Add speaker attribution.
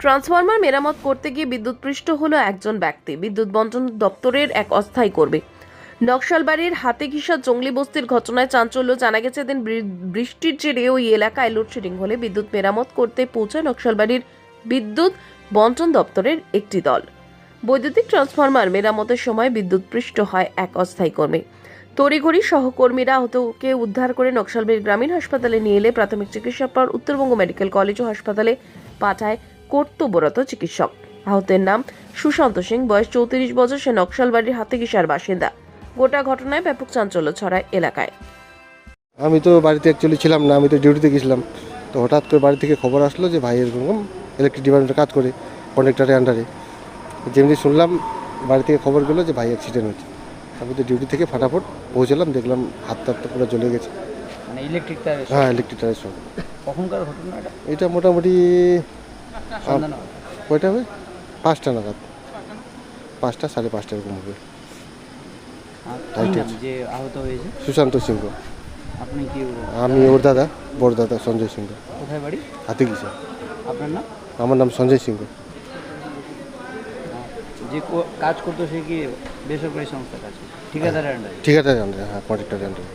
Speaker 1: Transformer মেরামত করতে গিয়ে বিদ্যুৎপৃষ্ট হলো একজন ব্যক্তি। বিদ্যুৎ বন্টন দপ্তরের এক অস্থায়ী কর্মী। নকশালবাড়ির হাতে ঘিসা জঙ্গলি বস্তির ঘটনায় চাঞ্চল্য জানা গেছে। দিন বৃষ্টির জেরে ওই এলাকায় লোডশেডিং হলে বিদ্যুৎ মেরামত করতে পৌঁছায় নকশালবাড়ির বিদ্যুৎ বন্টন দপ্তরের একটি দল। বৈদ্যুতিক ট্রান্সফরমার মেরামতের সময় বিদ্যুৎপৃষ্ট হয় এক অস্থায়ী কর্মী। তড়িঘড়ি সহকর্মীরা আহতকে উদ্ধার করে নকশালবাড়ি গ্রামীণ হাসপাতালে নিয়ে এলে প্রাথমিক চিকিৎসার পর উত্তরবঙ্গ মেডিকেল কলেজ ও হাসপাতালে পাঠায় কর্তব্যরত চিকিৎসক। আহতের নাম সুশান্ত সিং বয়স চৌত্রিশ বছর সে নকশালবাড়ির হাতেগিসার বাসিন্দা। গোটা ঘটনায় ব্যাপক চাঞ্চল্য ছড়ায় এলাকায়।
Speaker 2: আমি তো বাড়িতে অ্যাকচুয়ালি ছিলাম না আমি তো ডিউটিতে গেছিলাম। তো হঠাৎ করে বাড়ি থেকে খবর আসলো যে ভাই এরকম ইলেকট্রিক ডিপার্টমেন্টে কাজ করে কন্ডাক্টারের আন্ডারে যেমনি শুনলাম বাড়ি থেকে খবর গেলো যে ভাই অ্যাক্সিডেন্ট হয়েছে। আমি তো ডিউটি থেকে ফাটাফট পৌঁছলাম দেখলাম হাত টাত তো পুরো জ্বলে গেছে।
Speaker 3: মানে ইলেকট্রিক তার
Speaker 2: হ্যাঁ ইলেকট্রিক টায়ারের সব
Speaker 3: কখনকার ঘটনা এটা
Speaker 2: এটা মোটামুটি কয়টা হবে? পাঁচটা নাগাদ। পাঁচটা সাড়ে পাঁচটা এরকম হবে।
Speaker 3: যে আহত হয়েছে?
Speaker 2: সুশান্ত সিংহ।
Speaker 3: আপনি কি
Speaker 2: আমি ওর দাদা বড় দাদা সঞ্জয় সিংহ।
Speaker 3: কোথায় বাড়ি?
Speaker 2: হাতে গেছে
Speaker 3: আপনার নাম?
Speaker 2: আমার নাম সঞ্জয় সিংহ।
Speaker 3: যে কাজ করতো সে কি বেসরকারি সংস্থা কাজ
Speaker 2: ঠিকাদারের আন্ডারে? হ্যাঁ কন্ট্রাক্টারের আন্ডারে।